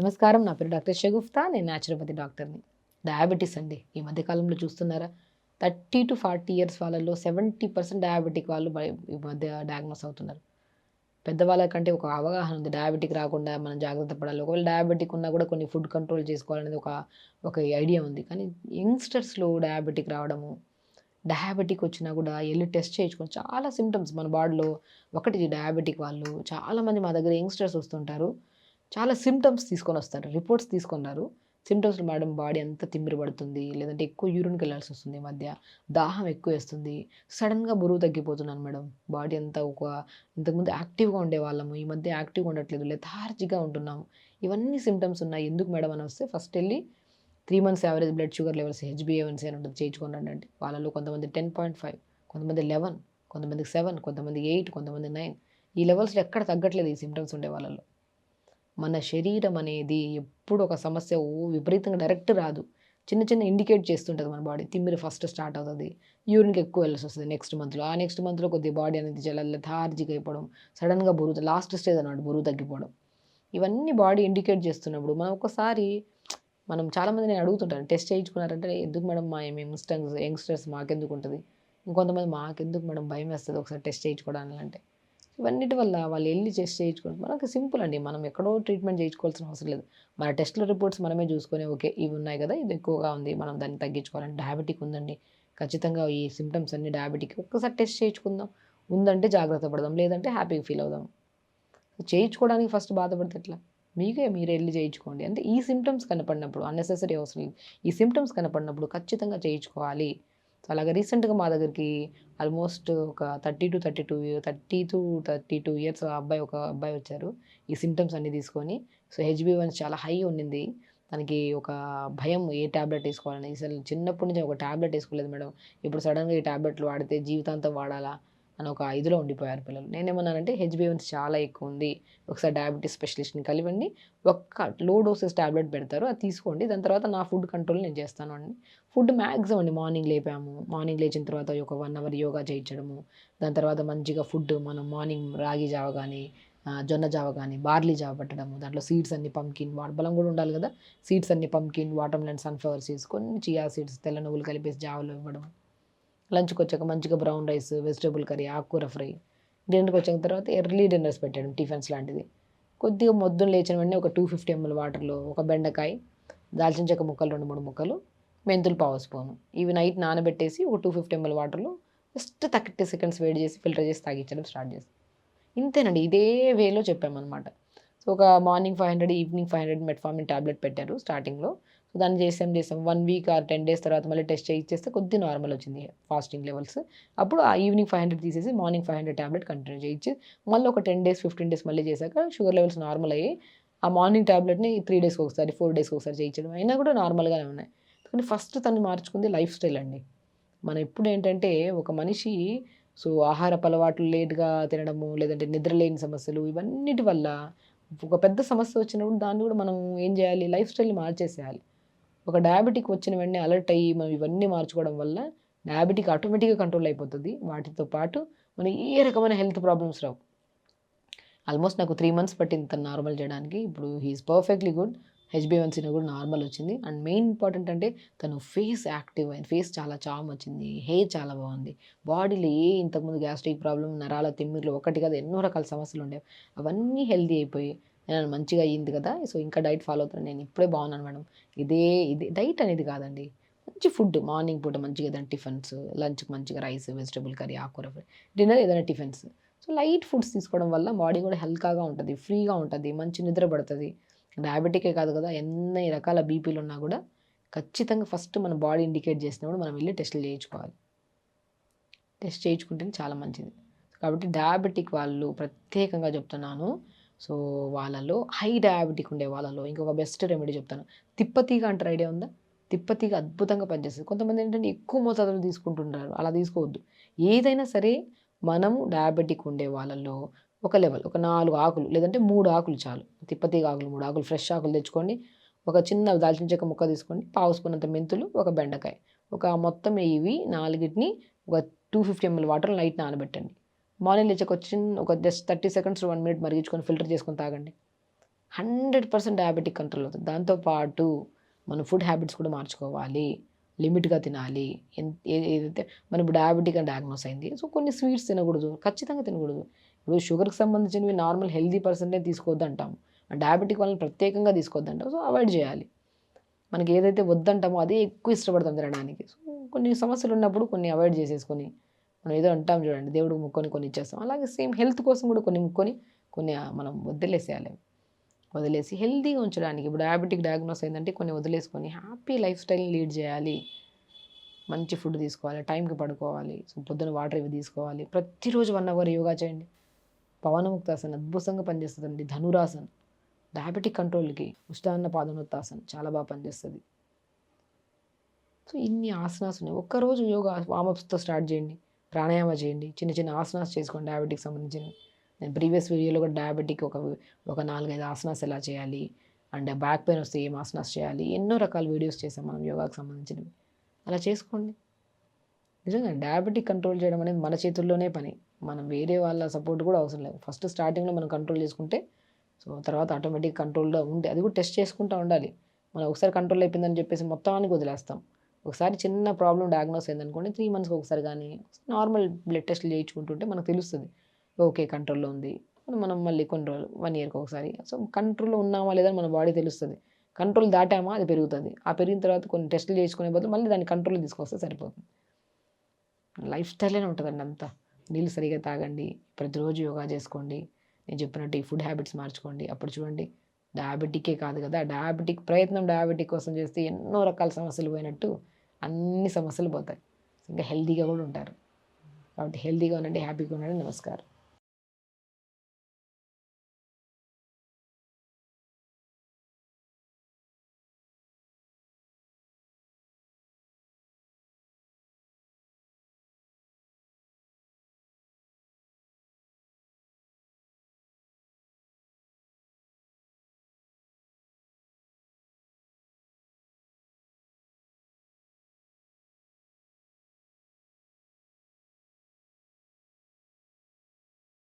నమస్కారం. నా పేరు డాక్టర్ షగుఫ్తా నేను న్యాచురోపతి డాక్టర్ని. డయాబెటీస్ అండి. ఈ మధ్యకాలంలో చూస్తున్నారా? థర్టీ టు ఫార్టీ ఇయర్స్ వాళ్ళలో సెవెంటీ పర్సెంట్ డయాబెటిక్ వాళ్ళు ఈ మధ్య డయాగ్నోస్ అవుతున్నారు. పెద్దవాళ్ళకంటే ఒక అవగాహన ఉంది. డయాబెటిక్ రాకుండా మనం జాగ్రత్త పడాలి. ఒకవేళ డయాబెటిక్ ఉన్నా కూడా కొన్ని ఫుడ్ కంట్రోల్ చేసుకోవాలనేది ఒక ఒక ఐడియా ఉంది. కానీ యంగ్స్టర్స్లో డయాబెటిక్ రావడము డయాబెటిక్ వచ్చినా కూడా వెళ్ళి టెస్ట్ చేయించుకొని చాలా సిమ్టమ్స్ మన బాడీలో ఒకటి డయాబెటిక్ వాళ్ళు చాలామంది మా దగ్గర యంగ్స్టర్స్ వస్తుంటారు. చాలా సిమ్టమ్స్ తీసుకొని వస్తారు రిపోర్ట్స్ తీసుకున్నారు సిమ్టమ్స్ మేడం బాడీ అంతా తిమ్మిరి పడుతుంది లేదంటే ఎక్కువ యూరిన్కి వెళ్ళాల్సి వస్తుంది ఈ మధ్య. దాహం ఎక్కువ వేస్తుంది. సడన్గా బరువు తగ్గిపోతున్నాను మేడం. బాడీ అంతా ఒక ఇంతకుముందు యాక్టివ్గా ఉండేవాళ్ళము ఈ మధ్య యాక్టివ్గా ఉండట్లేదు లెథార్జిగా ఉంటున్నాము. ఇవన్నీ సిమ్టమ్స్ ఉన్నాయి. ఎందుకు మేడం అని వస్తే ఫస్ట్ వెళ్ళి three months average blood sugar levels హెచ్బిఏవన్సీ అని ఉంటుంది చేయించుకోండి అంటే వాళ్ళలో కొంతమంది టెన్ పాయింట్ ఫైవ్ కొంతమంది లెవెన్ కొంతమంది సెవెన్ కొంతమంది ఎయిట్ కొంతమంది నైన్ ఈ లెవెల్స్లో ఎక్కడ తగ్గట్లేదు ఈ సిమ్టమ్స్ ఉండే వాళ్ళలో. మన శరీరం అనేది ఎప్పుడు ఒక సమస్య ఓ విపరీతంగా డైరెక్ట్ రాదు. చిన్న చిన్న ఇండికేట్ చేస్తుంటుంది మన బాడీ. తిమ్మిరి ఫస్ట్ స్టార్ట్ అవుతుంది. యూరిన్కి ఎక్కువ వెళ్ళాల్సి వస్తుంది నెక్స్ట్ మంత్లో. ఆ నెక్స్ట్ మంత్లో కొద్దిగా బాడీ అనేది చాలా లెథార్జిక్ అయిపోవడం సడన్గా బరువు లాస్ట్ స్టేజ్ అన్నమాట బరువు తగ్గిపోవడం. ఇవన్నీ బాడీ ఇండికేట్ చేస్తున్నప్పుడు మనం ఒకసారి మనం చాలామంది నేను అడుగుతుంటాను టెస్ట్ చేయించుకున్నారంటే ఎందుకు మేడం మా మేము యంగ్స్టర్స్ యంగ్స్టర్స్ మాకెందుకు ఉంటుంది? ఇంకొంతమంది మాకెందుకు మేడం భయం వేస్తుంది ఒకసారి టెస్ట్ చేయించుకోవడానికి అంటే ఇవన్నిటి వల్ల వాళ్ళు వెళ్ళి టెస్ట్ చేయించుకోవడం మనకు సింపుల్ అండి. మనం ఎక్కడో ట్రీట్మెంట్ చేయించుకోవాల్సిన అవసరం లేదు. మన టెస్ట్లో రిపోర్ట్స్ మనమే చూసుకొని ఓకే ఇవి ఉన్నాయి కదా ఇది ఎక్కువగా ఉంది మనం దాన్ని తగ్గించుకోవాలని డయాబెటిక్ ఉందండి. ఖచ్చితంగా ఈ సిమ్టమ్స్ అన్ని డయాబెటిక్. ఒక్కసారి టెస్ట్ చేయించుకుందాం. ఉందంటే జాగ్రత్త పడదాం లేదంటే హ్యాపీగా ఫీల్ అవుదాం. చేయించుకోవడానికి ఫస్ట్ బాధపడితే ఎట్లా? మీకే మీరు వెళ్ళి చేయించుకోండి. అంటే ఈ సిమ్టమ్స్ కనపడినప్పుడు అన్నెసెసరీ అవసరం లేదు. ఈ సిమ్టమ్స్ కనపడినప్పుడు ఖచ్చితంగా చేయించుకోవాలి. సో అలాగే రీసెంట్గా మా దగ్గరికి ఆల్మోస్ట్ ఒక thirty to thirty two thirty to thirty two years అబ్బాయి ఒక అబ్బాయి వచ్చారు. ఈ సిమ్టమ్స్ అన్ని తీసుకొని సో హెచ్బి వన్స్ చాలా హై ఉండింది. తనకి ఒక భయం ఏ ట్యాబ్లెట్ వేసుకోవాలని అసలు చిన్నప్పటి నుంచి ఒక ట్యాబ్లెట్ వేసుకోలేదు మేడం. ఇప్పుడు సడన్గా ఈ ట్యాబ్లెట్లు వాడితే జీవితాంతం వాడాలా? అని ఒక ఐదులో ఉండిపోయారు పిల్లలు. నేనేమన్నానంటే హెచ్బిఎన్స్ చాలా ఎక్కువ ఉంది. ఒకసారి డయాబెటీస్ స్పెషలిస్ట్ని కలివండి. ఒక్క లో డోసెస్ ట్యాబ్లెట్ పెడతారు అది తీసుకోండి. దాని తర్వాత నా ఫుడ్ కంట్రోల్ నేను చేస్తాను అండి. ఫుడ్ మ్యాక్సిమం అండి. మార్నింగ్ లేపాము. మార్నింగ్ లేచిన తర్వాత ఒక వన్ అవర్ యోగా చేయించడము. దాని తర్వాత మంచిగా ఫుడ్ మనం మార్నింగ్ రాగి జావ కానీ జొన్న జావ కానీ బార్లీ జావ పెట్టడము. దాంట్లో సీడ్స్ అన్ని పంకిన్ వాటర్ బలం కూడా ఉండాలి కదా. సీడ్స్ అన్ని pumpkin water melon sunflower seeds కొన్ని చియా సీడ్స్ తెల్ల నువ్వులు కలిపేసి జావలో ఇవ్వడం లంచ్కి వచ్చాక మంచిగా బ్రౌన్ రైస్ వెజిటేబుల్ కర్రీ ఆకుకూర ఫ్రై. డిన్నర్కి వచ్చిన తర్వాత ఎర్లీ డిన్నర్స్ పెట్టాడు టిఫిన్స్ లాంటిది. కొద్దిగా మొద్దున లేచిన వెంటనే ఒక టూ ఫిఫ్టీ ఎంఎల్ వాటర్లో ఒక బెండకాయ దాల్చిన చెక్క ముక్కలు రెండు మూడు ముక్కలు మెంతులు పావు స్పూను. ఇవి నైట్ నానబెట్టేసి ఒక టూ ఫిఫ్టీ ఎంఎల్ వాటర్లో జస్ట్ థర్టీ సెకండ్స్ వేడి చేసి ఫిల్టర్ చేసి తాగించడం స్టార్ట్ చేసి ఇంతేనండి ఇదే వేలో చెప్పామన్నమాట. సో ఒక morning five hundred evening five hundred metformin tablet పెట్టారు స్టార్టింగ్లో. సో దాన్ని చేసాం చేసాం. One week or ten days తర్వాత మళ్ళీ టెస్ట్ చేయించేస్తే కొద్ది నార్మల్ వచ్చింది ఫాస్టింగ్ లెవెల్స్. అప్పుడు ఆ ఈవినింగ్ ఫైవ్ హండ్రెడ్ తీసేసి morning five hundred tablet continue చేయించి మళ్ళీ ఒక టెన్ డేస్ ఫిఫ్టీన్ డేస్ మళ్ళీ చేశాక షుగర్ లెవెల్స్ నార్మల్ అయ్యి ఆ మార్నింగ్ ట్యాబ్లెట్ని త్రీ డేస్కి ఒకసారి ఫోర్ డేస్కి ఒకసారి చేయించడం అయినా కూడా నార్మల్గానే ఉన్నాయి. కానీ ఫస్ట్ తను మార్చుకుంది లైఫ్ స్టైల్ అండి. మనం ఎప్పుడు ఏంటంటే ఒక మనిషి సో ఆహారపు అలవాట్లు లేట్గా తినడము లేదంటే నిద్రలేని సమస్యలు ఇవన్నిటి వల్ల ఒక పెద్ద సమస్య వచ్చినప్పుడు దాన్ని కూడా మనం ఏం చేయాలి? లైఫ్ స్టైల్ని మార్చేసేయాలి. ఒక డయాబెటిక్ వచ్చిన వెంటనే అలర్ట్ అయ్యి మనం ఇవన్నీ మార్చుకోవడం వల్ల డయాబెటిక్ ఆటోమేటిక్గా కంట్రోల్ అయిపోతుంది. వాటితో పాటు మనం ఏ రకమైన హెల్త్ ప్రాబ్లమ్స్ రావు. ఆల్మోస్ట్ నాకు త్రీ మంత్స్ పట్టింది తను నార్మల్ చేయడానికి. ఇప్పుడు హీఈస్ పర్ఫెక్ట్లీ గుడ్ హెచ్బివన్సీని కూడా నార్మల్ వచ్చింది. అండ్ మెయిన్ ఇంపార్టెంట్ అంటే తను ఫేస్ యాక్టివ్ అయింది ఫేస్ చాలా చామ్ వచ్చింది. హెయిర్ చాలా బాగుంది. బాడీలో ఏ ఇంతకుముందు గ్యాస్ట్రిక్ ప్రాబ్లం నరాల తిమ్మిర్లు ఒకటి కదా ఎన్నో రకాల సమస్యలు ఉండేవి. అవన్నీ హెల్దీ అయిపోయి నేను మంచిగా అయ్యింది కదా. సో ఇంకా డైట్ ఫాలో అవుతాను నేను ఇప్పుడే బాగున్నాను మేడం. ఇదే ఇది డైట్ అనేది కాదండి. మంచి ఫుడ్ మార్నింగ్ పూట మంచిగా ఏదైనా టిఫిన్స్ లంచ్కి మంచిగా రైస్ వెజిటబుల్ కర్రీ ఆకుకూర డిన్నర్ ఏదైనా టిఫిన్స్. సో లైట్ ఫుడ్స్ తీసుకోవడం వల్ల బాడీ కూడా హెల్త్గా ఉంటుంది ఫ్రీగా ఉంటుంది మంచి నిద్ర పడుతుంది. డయాబెటికే కాదు కదా ఎన్ని రకాల బీపీలు ఉన్నా కూడా ఖచ్చితంగా ఫస్ట్ మన బాడీ ఇండికేట్ చేసినప్పుడు మనం వెళ్ళి టెస్టులు చేయించుకోవాలి. టెస్ట్ చేయించుకుంటేనే చాలా మంచిది. కాబట్టి డయాబెటిక్ వాళ్ళు ప్రత్యేకంగా చెప్తున్నాను. సో వాళ్ళలో హై డయాబెటిక్ ఉండే వాళ్ళలో ఇంకొక బెస్ట్ రెమెడీ చెప్తాను. తిప్పతీగ అంటారు ఐడియా ఉందా? తిప్పతీగ అద్భుతంగా పనిచేస్తుంది. కొంతమంది ఏంటంటే ఎక్కువ మోతాదులో తీసుకుంటుంటారు. అలా తీసుకోవద్దు. ఏదైనా సరే మనము డయాబెటిక్ ఉండే వాళ్ళలో ఒక లెవెల్ ఒక నాలుగు ఆకులు లేదంటే మూడు ఆకులు చాలు. తిప్పతీగ ఆకులు మూడు ఆకులు ఫ్రెష్ ఆకులు తెచ్చుకోండి. ఒక చిన్న దాల్చిన చెక్క ముక్క తీసుకోండి. పావు స్పూన్ అంత మెంతులు ఒక బెండకాయ. ఒక మొత్తం ఇవి నాలుగిటిని ఒక two fifty ML water light నానబెట్టండి. Morning లేచాక ఒక చిన్న ఒక just thirty seconds one minute మరిగించుకొని filter చేసుకొని తాగండి. హండ్రెడ్ పర్సెంట్ డయాబెటిక్ కంట్రోల్ అవుతుంది. దాంతోపాటు మన ఫుడ్ హ్యాబిట్స్ కూడా మార్చుకోవాలి. లిమిట్గా తినాలి. ఎన్- ఏదైతే మనం ఇప్పుడు డయాబెటిక్ అని డయాగ్నోస్ అయింది. సో కొన్ని స్వీట్స్ తినకూడదు. ఖచ్చితంగా తినకూడదు. ఇప్పుడు షుగర్కి సంబంధించినవి నార్మల్ హెల్దీ పర్సన్నే తీసుకోవద్దు అంటాం డయాబెటిక్ వాళ్ళని ప్రత్యేకంగా తీసుకోవద్దు అంటాం సో అవాయిడ్ చేయాలి. మనకి ఏదైతే వద్దంటామో అదే ఎక్కువ ఇష్టపడతాం తినడానికి. సో కొన్ని సమస్యలు ఉన్నప్పుడు కొన్ని అవాయిడ్ చేసేసుకొని మనం ఏదో అంటాం చూడండి దేవుడు ముక్కొని కొన్ని ఇచ్చేస్తాం. అలాగే సేమ్ హెల్త్ కోసం కూడా కొన్ని ముక్కొని కొన్ని మనం వదిలేసేయాలి. వదిలేసి హెల్తీగా ఉంచడానికి ఇప్పుడు డయాబెటిక్ డయాగ్నోస్ అయిందంటే కొన్ని వదిలేసుకొని హ్యాపీ లైఫ్ స్టైల్ని లీడ్ చేయాలి. మంచి ఫుడ్ తీసుకోవాలి టైంకి పడుకోవాలి సో పొద్దున వాటర్ ఇవి తీసుకోవాలి. ప్రతిరోజు వన్ అవర్ యోగా చేయండి. పవనముక్తాసన్ అద్భుతంగా పనిచేస్తుందండి. ధనురాసన్ డయాబెటిక్ కంట్రోల్కి ఉష్టాన్న పాదనోత్తాసన్ చాలా బాగా పనిచేస్తుంది. సో ఇన్ని ఆసనాస్ ఉన్నాయి ఒక్కరోజు యోగా వామప్స్తో స్టార్ట్ చేయండి. ప్రాణాయామ చేయండి. చిన్న చిన్న ఆసనాస్ చేసుకోండి డయాబెటిక్ సంబంధించినవి. నేను ప్రీవియస్ వీడియోలో కూడా డయాబెటిక్ ఒక ఒక నాలుగైదు ఆసనాస్ ఎలా చేయాలి? అండ్ బ్యాక్ పెయిన్ వస్తే ఏం ఆసనాస్ చేయాలి? ఎన్నో రకాల వీడియోస్ చేసాం మనం యోగాకు సంబంధించినవి. అలా చేసుకోండి. నిజంగా డయాబెటిక్ కంట్రోల్ చేయడం అనేది మన చేతుల్లోనే పని. మనం వేరే వాళ్ళ సపోర్ట్ కూడా అవసరం లేదు. ఫస్ట్ స్టార్టింగ్లో మనం కంట్రోల్ చేసుకుంటే సో తర్వాత ఆటోమేటిక్ కంట్రోల్లో ఉంటే అది కూడా టెస్ట్ చేసుకుంటూ ఉండాలి. మనం ఒకసారి కంట్రోల్ అయిపోయిందని చెప్పేసి మొత్తానికి వదిలేస్తాం. ఒకసారి చిన్న ప్రాబ్లం డయాగ్నోస్ అయిందనుకోండి త్రీ మంత్స్కి ఒకసారి కానీ నార్మల్ బ్లడ్ టెస్ట్లు చేయించుకుంటుంటే మనకు తెలుస్తుంది. ఓకే కంట్రోల్లో ఉంది. మనం మళ్ళీ కొన్ని రోజులు వన్ ఇయర్కి ఒకసారి. సో కంట్రోల్లో ఉన్నామా లేదా మన బాడీ తెలుస్తుంది. కంట్రోల్ దాటామా అది పెరుగుతుంది. ఆ పెరిగిన తర్వాత కొన్ని టెస్టులు చేసుకునే బదులు మళ్ళీ దాన్ని కంట్రోల్ తీసుకొస్తే సరిపోతుంది. లైఫ్ స్టైల్నే ఉంటుందండి అంతా. నీళ్ళు సరిగా తాగండి ప్రతిరోజు యోగా చేసుకోండి. నేను చెప్పినట్టు ఈ ఫుడ్ హ్యాబిట్స్ మార్చుకోండి. అప్పుడు చూడండి డయాబెటికే కాదు కదా డయాబెటిక్ ప్రయత్నం డయాబెటిక్ కోసం చేస్తే ఎన్నో రకాల సమస్యలు పోయినట్టు అన్ని సమస్యలు పోతాయి. ఇంకా హెల్తీగా కూడా ఉంటారు. కాబట్టి హెల్తీగా ఉండండి హ్యాపీగా ఉండండి. నమస్కారం.